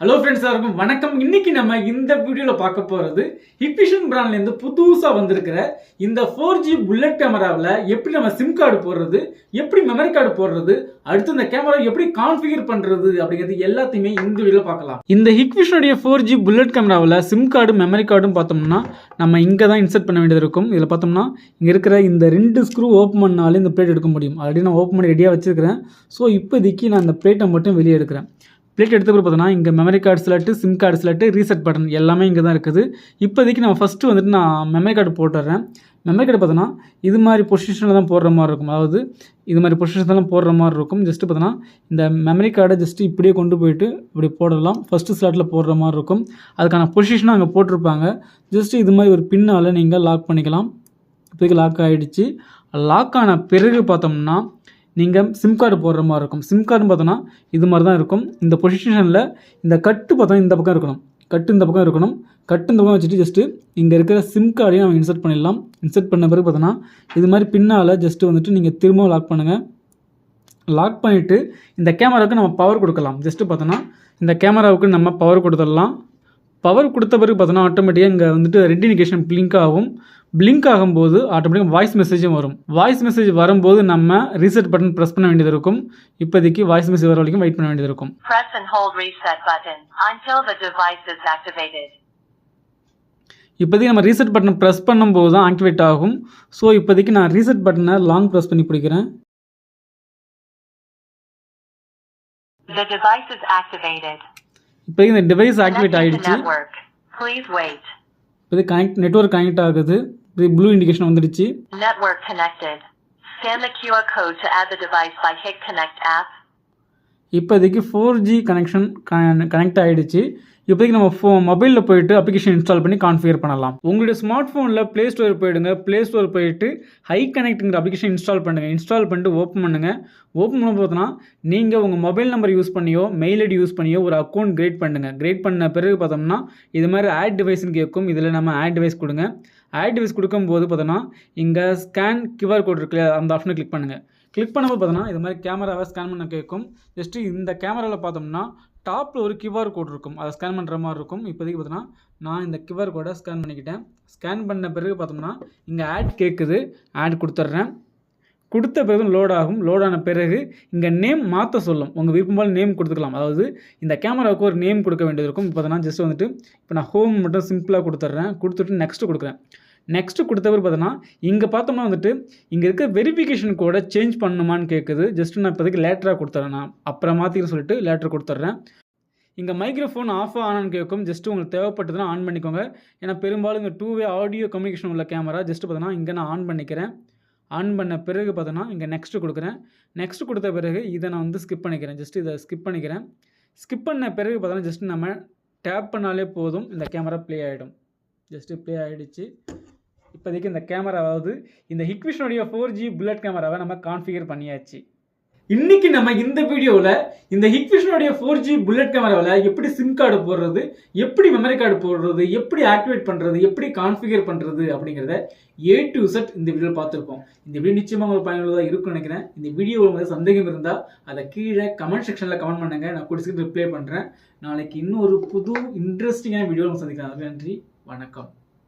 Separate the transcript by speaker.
Speaker 1: Hello friends எல்லாருக்கும் வணக்கம். இன்னைக்கு நம்ம இந்த வீடியோவில் பார்க்க போகிறது ஹிக்விஷன் பிராண்ட்லேருந்து புதுசாக வந்திருக்கிற இந்த ஃபோர் ஜி புல்லட் கேமராவில் எப்படி நம்ம சிம் கார்டு போடுறது எப்படி மெமரி கார்டு போடுறது அடுத்து இந்த கேமரா எப்படி கான்ஃபிகர் பண்ணுறது அப்படிங்கிறது எல்லாத்தையுமே இந்த வீடியோவில் பார்க்கலாம். இந்த ஹிக்விஷனுடைய ஃபோர் ஜி புல்லட் கேமராவில் சிம் கார்டு மெமரி கார்டும் பார்த்தோம்னா நம்ம இங்கே தான் இன்சர்ட் பண்ண வேண்டியது இருக்கும். இதில் பார்த்தோம்னா இங்கே இருக்கிற இந்த ரெண்டு ஸ்க்ரூ ஓப்பன் பண்ணாலே இந்த பிளேட் எடுக்க முடியும். ஆல்ரெடி நான் ஓப்பன் பண்ணி ரெடியாக வச்சிருக்கிறேன். ஸோ இப்போதைக்கு நான் இந்த பிளேட்டை மட்டும் வெளியே எடுக்கிறேன். பிளேட் எடுத்த பிறகு பார்த்தோன்னா இங்கே memory card slot sim card slot reset button எல்லாமே இங்கே தான் இருக்குது. இப்போதைக்கு நம்ம ஃபஸ்ட்டு வந்துட்டு நான் மெமரி கார்டு போட்டுடுறேன். மெமரி கார்டு பார்த்தோன்னா இது மாதிரி பொசிஷனில் தான் போடுற மாதிரி இருக்கும். அதாவது இது மாதிரி பொசிஷன் போடுற மாதிரி இருக்கும். ஜஸ்ட்டு பார்த்தோன்னா இந்த மெமரி கார்டை ஜஸ்ட்டு இப்படியே கொண்டு போயிட்டு இப்படி போடலாம். ஃபஸ்ட்டு ஸ்லாட்டில் போடுற மாதிரி இருக்கும். அதுக்கான பொசிஷனை அங்கே போட்டிருப்பாங்க. ஜஸ்ட்டு இது மாதிரி ஒரு பின்னால் நீங்கள் லாக் பண்ணிக்கலாம். இப்போதைக்கு லாக் ஆகிடுச்சு லாக் ஆன பிறகு பார்த்தோம்னா நீங்கள் சிம் கார்டு போடுற மாதிரி இருக்கும். சிம் கார்டு பார்த்தோன்னா இது மாதிரி தான் இருக்கும். இந்த பொசிஷனில் இந்த கட்டு பார்த்தா இந்த பக்கம் இருக்கணும். கட்டு இந்த பக்கம் இருக்கணும். கட்டு இந்த பக்கம் வச்சுட்டு ஜஸ்ட்டு இங்கே இருக்கிற சிம் கார்டையும் நம்ம இன்சர்ட் பண்ணிடலாம். இன்சர்ட் பண்ண பிறகு பார்த்தோன்னா இது மாதிரி பின்னால் ஜஸ்ட்டு வந்துட்டு நீங்கள் திரும்பவும் லாக் பண்ணுங்கள் லாக் பண்ணிவிட்டு இந்த கேமராவுக்கு நம்ம பவர் கொடுக்கலாம். ஜஸ்ட்டு பார்த்தோன்னா இந்த கேமராவுக்கு நம்ம பவர் கொடுத்துடலாம். பவர் கொடுத்த பிறகு பார்த்தோன்னா ஆட்டோமேட்டிக்காக இங்கே வந்துட்டு ரெட் இண்டிகேஷன் பிளிங்க் ஆகும். பிளிங்க் ஆகும்போது ஆட்டோமேட்டிக்காக வாய்ஸ் மெசேஜும் வரும். வாய்ஸ் மெசேஜ் வரும்போது நம்ம ரீசெட் பட்டன் ப்ரெஸ் பண்ண வேண்டியது இருக்கும் இப்போதைக்கு வாய்ஸ் மெசேஜ் வர வரைக்கும் வெயிட் பண்ண வேண்டியது இருக்கும். இப்போதைக்கு நம்ம ரீசெட் பட்டன் ப்ரெஸ் பண்ணும்போது தான் ஆக்டிவேட் ஆகும். ஸோ இப்போதைக்கு நான் ரீசெட் பட்டனை லாங் ப்ரெஸ் பண்ணி பிடிக்கிறேன். இப்போதைக்கு இந்த டிவைஸ் ஆக்டிவேட் ஆகிடுச்சு. இப்போதைக்கு கனெக்ட் நெட்ஒர்க் கனெக்ட் ஆகுது. இது ப்ளூ இண்டிகேஷன் வந்துடுச்சு
Speaker 2: Network connected. Scan the QR code to add the device by Hit Connect app.
Speaker 1: இப்போதைக்கு ஃபோர் ஜி கனெக்ஷன் கனெக்ட் ஆகிடுச்சு இப்போதைக்கு நம்ம ஃபோ மொபைலில் போயிட்டு அப்ளிகேஷன் இன்ஸ்டால் பண்ணி கான்ஃபிகர் பண்ணலாம். உங்களுடைய ஸ்மார்ட் ஃபோனில் ப்ளே ஸ்டோர் போயிடுங்க. ப்ளே ஸ்டோர் போயிட்டு ஹை கனெக்ட்டுங்கிற அப்ளிகேஷன் இன்ஸ்டால் பண்ணுங்கள் இன்ஸ்டால் பண்ணிட்டு ஓப்பன் பண்ணுங்கள் ஓப்பன் பண்ண பார்த்தோன்னா நீங்கள் உங்கள் மொபைல் நம்பர் யூஸ் பண்ணியோ மெயில் ஐடி யூஸ் பண்ணியோ ஒரு அக்கௌண்ட் கிரியேட் பண்ணுங்கள் கிரியேட் பண்ண பிறகு பார்த்தோம்னா இது மாதிரி ஆட் டிவைஸ்னு கேட்கும் இதில் நம்ம ஆட் டிவைஸ் கொடுங்க. ஆட் டிவைஸ் கொடுக்கும்போது பார்த்தோன்னா இங்கே ஸ்கேன் கியூஆர் கோட் இருக்குல்ல அந்த ஆப்ஷனை கிளிக் பண்ணுங்கள் கிளிக் பண்ணும்போது பார்த்தோன்னா இது மாதிரி கேமராவை ஸ்கேன் பண்ண கேட்கும் ஜஸ்ட்டு இந்த கேமராவில் பார்த்தோம்னா டாப்பில் ஒரு கியூஆர் கோட் இருக்கும். அதை ஸ்கேன் பண்ணுற மாதிரி இருக்கும். இப்போதைக்கு பார்த்தோன்னா நான் இந்த கியூஆர் கோடை ஸ்கேன் பண்ணிக்கிட்டேன். ஸ்கேன் பண்ண பிறகு பார்த்தோம்னா இங்கே ஆட் கேட்குது ஆட் கொடுத்துட்றேன். கொடுத்த பிறகு லோட் ஆகும். லோட் ஆன பிறகு இங்கே நேம் மாற்ற சொல்லும். உங்கள் விருப்பம் நேம் கொடுத்துக்கலாம் அதாவது இந்த கேமராவுக்கு ஒரு நேம் கொடுக்க வேண்டியது இருக்கும். இப்போ நான் ஜஸ்ட் வந்துட்டு இப்போ நான் ஹோம் மட்டும் சிம்பிளாக கொடுத்துட்றேன். கொடுத்துட்டு நெக்ஸ்ட்டு கொடுக்குறேன். நெக்ஸ்ட்டு கொடுத்த பிறகு பார்த்தோன்னா இங்கே பார்த்தோம்னா வந்துட்டு இங்கே இருக்க வெரிஃபிகேஷன் கோடை சேஞ்ச் பண்ணணுமான்னு கேட்குது ஜஸ்ட் நான் இப்போதைக்கு லேட்டராக கொடுத்துட்றேன் நான் அப்புறம் மாற்றிக்க சொல்லிட்டு லேட்டர் கொடுத்துட்றேன் இங்கே மைக்ரோஃபோன் ஆஃப் ஆனான்னு கேட்கும். ஜஸ்ட் உங்களுக்கு தேவைப்பட்டதுன்னா ஆன் பண்ணிக்கோங்க. ஏன்னா பெரும்பாலும் இங்கே டூ வே ஆடியோ கம்யூனிகேஷன் உள்ள கேமரா ஜஸ்ட் பார்த்தோன்னா இங்கே நான் ஆன் பண்ணிக்கிறேன். ஆன் பண்ண பிறகு பார்த்தோன்னா இங்கே நெக்ஸ்ட்டு கொடுக்குறேன். நெக்ஸ்ட் கொடுத்த பிறகு இதை நான் வந்து ஸ்கிப் பண்ணிக்கிறேன். ஜஸ்ட் இதை ஸ்கிப் பண்ணிக்கிறேன். ஸ்கிப் பண்ண பிறகு பார்த்தோன்னா ஜஸ்ட் நம்ம டேப் பண்ணாலே போதும். இந்த கேமரா ப்ளே ஆகிடும் ஜஸ்ட்டு ப்ளே ஆகிடுச்சு இப்போதைக்கு இந்த கேமராவாவது இந்த ஹிக்விஷனுடைய ஃபோர் ஜி புல்லட் கேமராவை நம்ம கான்ஃபிகர் பண்ணியாச்சு. இன்னைக்கு நம்ம இந்த வீடியோவில் இந்த ஹிக்விஷனுடைய ஃபோர் ஜி புல்லட் கேமராவில் எப்படி சிம் கார்டு போடுறது எப்படி மெமரி கார்டு போடுறது எப்படி ஆக்டிவேட் பண்ணுறது எப்படி கான்ஃபிகர் பண்ணுறது அப்படிங்கிறத ஏ டு செட் இந்த வீடியோவில் பார்த்துருப்போம் இந்த வீடியோ நிச்சயமாக உங்களுக்கு பயனுள்ளதாக இருக்கும்னு நினைக்கிறேன். இந்த வீடியோ உங்களுக்கு சந்தேகம் இருந்தால் அதை கீழே கமெண்ட் செக்ஷனில் கமெண்ட் பண்ணுங்கள் நான் குடிச்சுட்டு ரிப்ளை பண்ணுறேன் நாளைக்கு இன்னொரு புது இன்ட்ரெஸ்டிங்கான வீடியோ சந்திக்கிறேன் நன்றி. வணக்கம்.